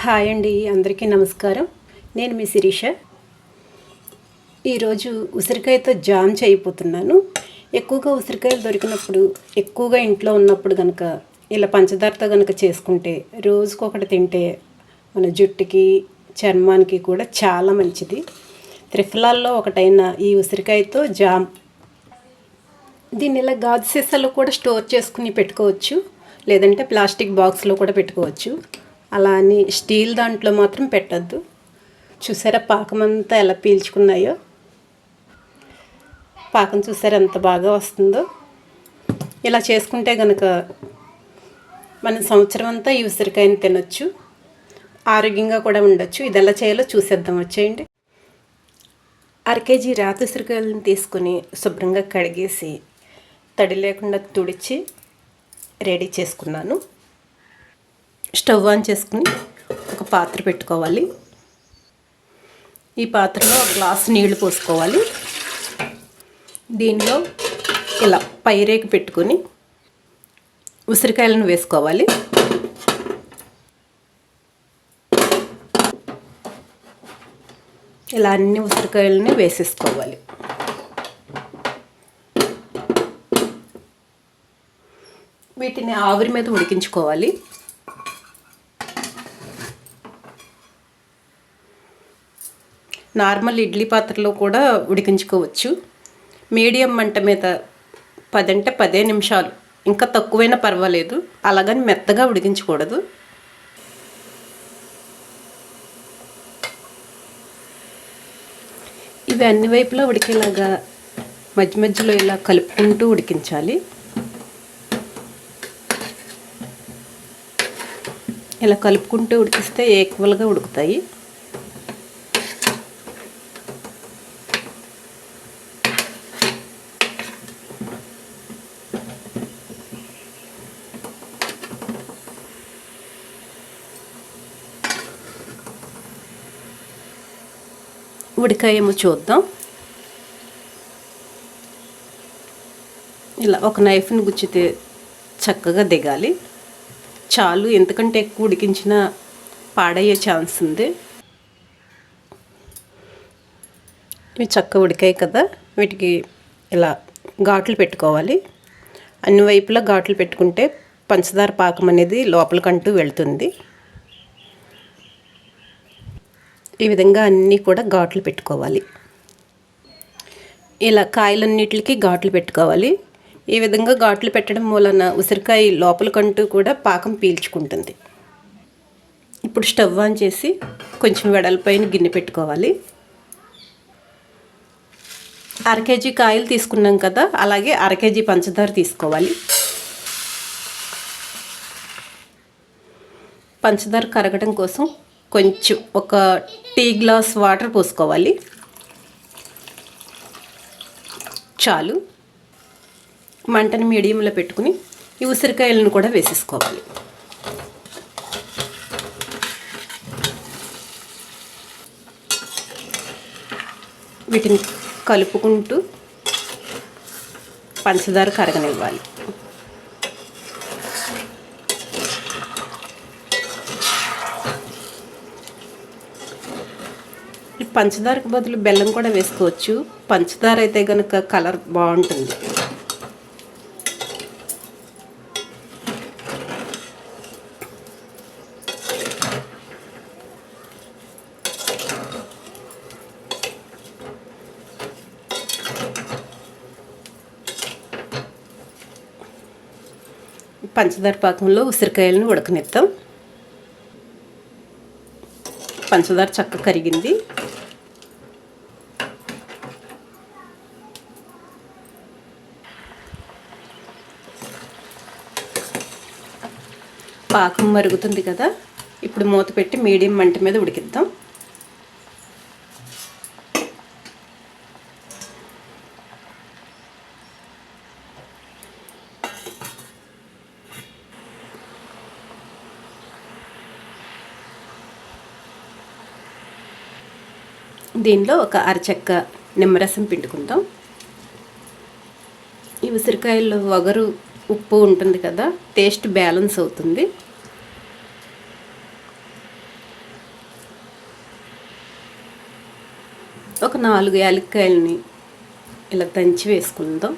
Hi అండి అందరికీ నమస్కారం. నేను మీ శిరీష. ఈరోజు ఉసిరికాయతో జామ్ చేయబోతున్నాను. ఎక్కువగా ఉసిరికాయలు దొరికినప్పుడు ఎక్కువగా ఇంట్లో ఉన్నప్పుడు కనుక ఇలా పంచదారతో కనుక చేసుకుంటే రోజుకొకటి తింటే మన జుట్టుకి చర్మానికి కూడా చాలా మంచిది. త్రిఫలాల్లో ఒకటైన ఈ ఉసిరికాయతో జామ్. దీన్ని ఇలా గాజు సీసాలో కూడా స్టోర్ చేసుకుని పెట్టుకోవచ్చు. లేదంటే ప్లాస్టిక్ బాక్స్లో కూడా పెట్టుకోవచ్చు. అలా అని స్టీల్ దాంట్లో మాత్రం పెట్టద్దు. చూసారా పాకం అంతా ఎలా పీల్చుకున్నాయో? పాకం చూసారా ఎంత బాగా వస్తుందో? ఇలా చేసుకుంటే కనుక మనం సంవత్సరం అంతా ఈ ఉసిరికాయని తినొచ్చు. ఆరోగ్యంగా కూడా ఉండొచ్చు. ఇది ఎలా చేయాలో చూసేద్దాం. వచ్చేయండి. అర కేజీ రాతి ఉసిరికాయలను తీసుకొని శుభ్రంగా కడిగేసి తడి లేకుండా తుడిచి రెడీ చేసుకున్నాను. స్టవ్ ఆన్ చేసుకుని ఒక పాత్ర పెట్టుకోవాలి. ఈ పాత్రలో ఒక గ్లాస్ నీళ్ళు పోసుకోవాలి. దీనిలో ఇలా పైరేకి పెట్టుకొని ఉసిరికాయలను వేసుకోవాలి. ఇలా అన్ని ఉసిరికాయలని వేసేసుకోవాలి. వీటిని ఆవిరి మీద ఉడికించుకోవాలి. నార్మల్ ఇడ్లీ పాత్రలో కూడా ఉడికించుకోవచ్చు. మీడియం మంట మీద పదంటే పదే నిమిషాలు. ఇంకా తక్కువైనా పర్వాలేదు. అలాగని మెత్తగా ఉడికించకూడదు. ఇవి అన్ని వైపులా ఉడికేలాగా మధ్య మధ్యలో ఇలా కలుపుకుంటూ ఉడికించాలి. ఇలా కలుపుకుంటూ ఉడికిస్తే ఈక్వల్గా ఉడుకుతాయి? ఉడికాయేమో చూద్దాం. ఇలా ఒక నైఫ్ని గుచ్చితే చక్కగా దిగాలి. చాలు ఎందుకంటే ఎక్కువ ఉడికించినా పాడయ్యే ఛాన్స్ ఉంది. ఇవి చక్కగా ఉడికాయి కదా వీటికి ఇలా ఘాట్లు పెట్టుకోవాలి. అన్ని వైపులా ఘాట్లు పెట్టుకుంటే పంచదార పాకం అనేది లోపలికంటూ వెళ్తుంది. ఈ విధంగా అన్నీ కూడా ఘాట్లు పెట్టుకోవాలి. ఇలా కాయలన్నిటికి ఘాట్లు పెట్టుకోవాలి. ఈ విధంగా ఘాట్లు పెట్టడం మూలన ఉసిరికాయ లోపలికంటూ కూడా పాకం పీల్చుకుంటుంది. ఇప్పుడు స్టవ్ ఆన్ చేసి కొంచెం వెడల్పైన గిన్నె పెట్టుకోవాలి. అర కేజీ కాయలు తీసుకున్నాం కదా అలాగే అర కేజీ పంచదార తీసుకోవాలి. పంచదార కరగడం కోసం కొంచెం ఒక టీ గ్లాస్ వాటర్ పోసుకోవాలి. చాలు. మంటని మీడియంలో పెట్టుకుని ఈ ఉసిరికాయలను కూడా వేసేసుకోవాలి. వీటిని కలుపుకుంటూ పంచదార కరగనివ్వాలి. పంచదారకు బదులు బెల్లం కూడా వేసుకోవచ్చు. పంచదార అయితే కనుక కలర్ బాగుంటుంది. పంచదార పాకంలో ఉసిరికాయలను ఉడకనిస్తాం పంచదార చక్క కరిగింది. పాకం మరుగుతుంది కదా. ఇప్పుడు మూత పెట్టి మీడియం మంట మీద ఉడికిద్దాం. దీనిలో ఒక అరచెక్క నిమ్మరసం పిండుకుందాం ఈ ఉసిరికాయల్లో వగరు ఉప్పు ఉంటుంది కదా టేస్ట్ బ్యాలెన్స్ అవుతుంది. ఒక నాలుగు యాలక్కాయలని ఇలా దంచి వేసుకుందాం.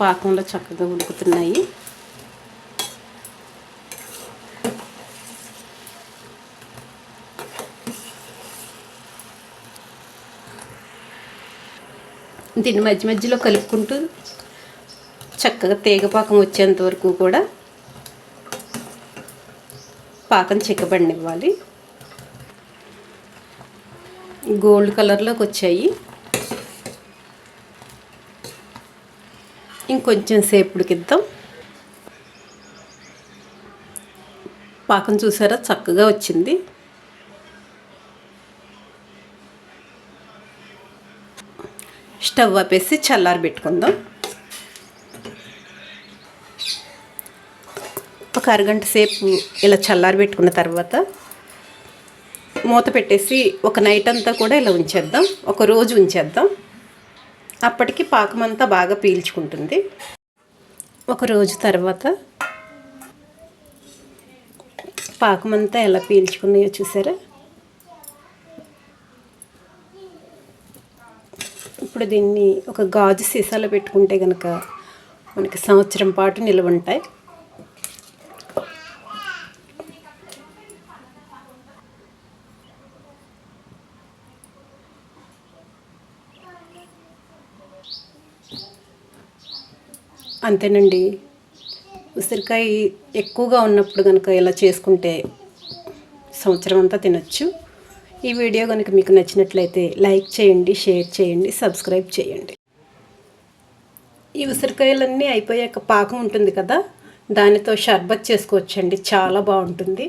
పాకంలో చక్కగా ఉడుకుతున్నాయి. దీన్ని మధ్య మధ్యలో కలుపుకుంటూ చక్కగా తీగపాకం వచ్చేంత వరకు కూడా పాకం చిక్కబడినివ్వాలి. గోల్డ్ కలర్లోకి వచ్చాయి. ఇంకొంచెం సేపు ఉడికిద్దాం పాకం చూసారా? చక్కగా వచ్చింది. స్టవ్ ఆపేసి చల్లారి పెట్టుకుందాం. ఒక అరగంట సేపు ఇలా చల్లారి పెట్టుకున్న తర్వాత మూత పెట్టేసి ఒక నైట్ అంతా కూడా ఇలా ఉంచేద్దాం. ఒక రోజు ఉంచేద్దాం. అప్పటికి పాకం అంతా బాగా పీల్చుకుంటుంది. ఒక రోజు తర్వాత పాకం అంతా ఎలా పీల్చుకున్నాయో చూసారా? ఇప్పుడు దీన్ని ఒక గాజు సీసాలో పెట్టుకుంటే కనుక మనకి సంవత్సరం పాటు నిల్వ ఉంటాయి అంతేనండి. ఉసిరికాయ ఎక్కువగా ఉన్నప్పుడు కనుక ఇలా చేసుకుంటే సంవత్సరం అంతా తినచ్చు. ఈ వీడియో కనుక మీకు నచ్చినట్లయితే లైక్ చేయండి షేర్ చేయండి సబ్స్క్రైబ్ చేయండి. ఈ ఉసిరికాయలన్నీ అయిపోయాక పాకం ఉంటుంది కదా దానితో షర్బత్ చేసుకోవచ్చండి. చాలా బాగుంటుంది.